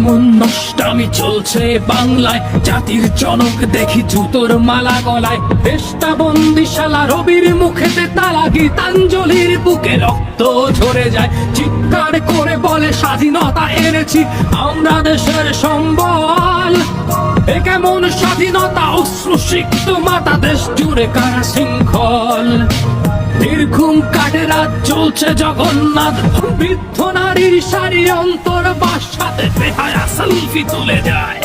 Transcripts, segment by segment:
কেমন নষ্টামি চলছে বাংলায়, জাতির জনক দেখি জুতোর মালা গলায়। দেশটা বন্দিশালা রবির মুখেতে তালা গীতাঞ্জলির বুকে রক্ত ঝরে যায়। চিৎকার করে বলে, স্বাধীনতা এনেছি, আমরা দেশের সম্বল। এ কেমন স্বাধীনতা, অশ্রুসিক্ত মাতা দেশ জুড়ে কারা শৃঙ্খল? দীর্ঘুম কাটে রাত চলছে জগন্নাথ বৃদ্ধ সারি অন্তর বাসাতে বেহায়া সেলফি তুলে যায়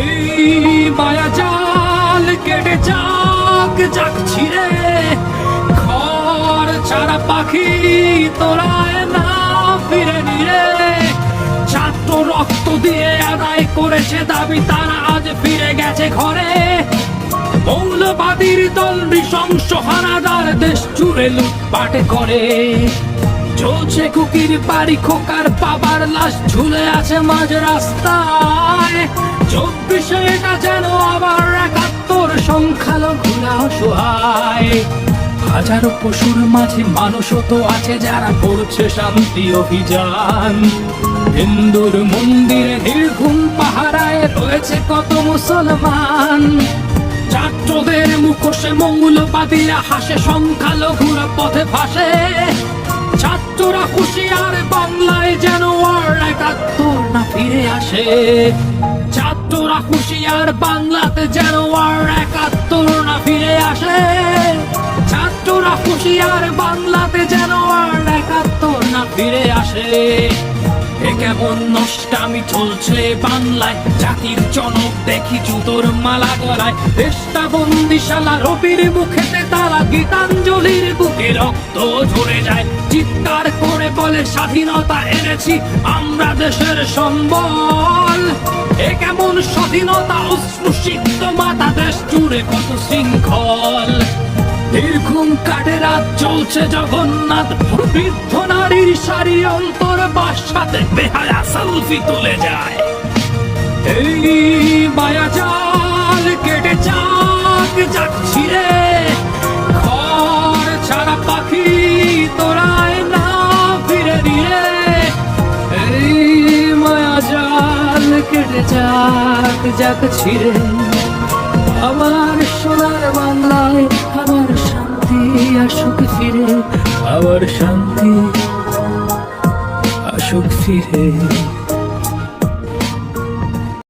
এই মায়া জাল কেটে যাক যাক ছিড়ে। ঘর ছাড়া পাখি তোরায় না ফিরে নিরে। ছাত্র রক্ত দিয়ে আদায় করেছে দাবি, তারা আজ ফিরে গেছে ঘরে। মৌলবাদীর দল নৃশংস হানাদার, দেশ জুড়ে লুটপাট করে। চলছে কুকির বাড়ি, খোকার বাবার লাশ ঝুলে আছে মাঝ রাস্তায়। চব্বিশে এটা যেন আবার একাত্তর সংখ্যালঘুরা অসহায়। হাজারো পশুর মাঝে মানুষও তো আছে যারা করছে শান্তি অভিযান। হিন্দুর মন্দিরে নির্ঘুম পাহারায় রয়েছে কত মুসলমান। ছাত্রদের মুখোশে মঙ্গল মঙ্গলবাদীরা হাসে, সংখ্যালঘুরা পথে ভাসে। ছাত্ররা হুশিয়ার বাংলায় যেন আর একাত্তর না ফিরে আসে। ছাত্ররা হুশিয়ার বাংলাতে যেন আর একাত্তর না ফিরে আসে। ছাত্ররা হুশিয়ার বাংলাতে যেন আর একাত্তর না ফিরে আসে। এ কেমন নষ্টামি চলছে বাংলায়? জাতির জনক দেখি জুতোর মালা গলায়। দেশটা বন্দিশালা, রবির মুখেতে তালা গীতাঞ্জলির বুকে রক্ত ঝরে যায়। চিৎকার করে বলে, স্বাধীনতা এনেছি, আমরা দেশের সম্বল। এ কেমন স্বাধীনতা অশ্রুসিক্ত মাতা দেশ জুড়ে কত শৃঙ্খল। কাটে রাত, চলছে জগন্নাথ। বৃদ্ধ নারীর সারি অন্তর বাসাতে বেহায়া সেলফি তুলে যায়। এই মায়া জাল কেটে যাক ছিড়ে কেটে যাক যাক ছিড়ে। আমার সোনার বাংলায় আমার শান্তি আসুক ফিরে, আমার শান্তি আসুক ফিরে।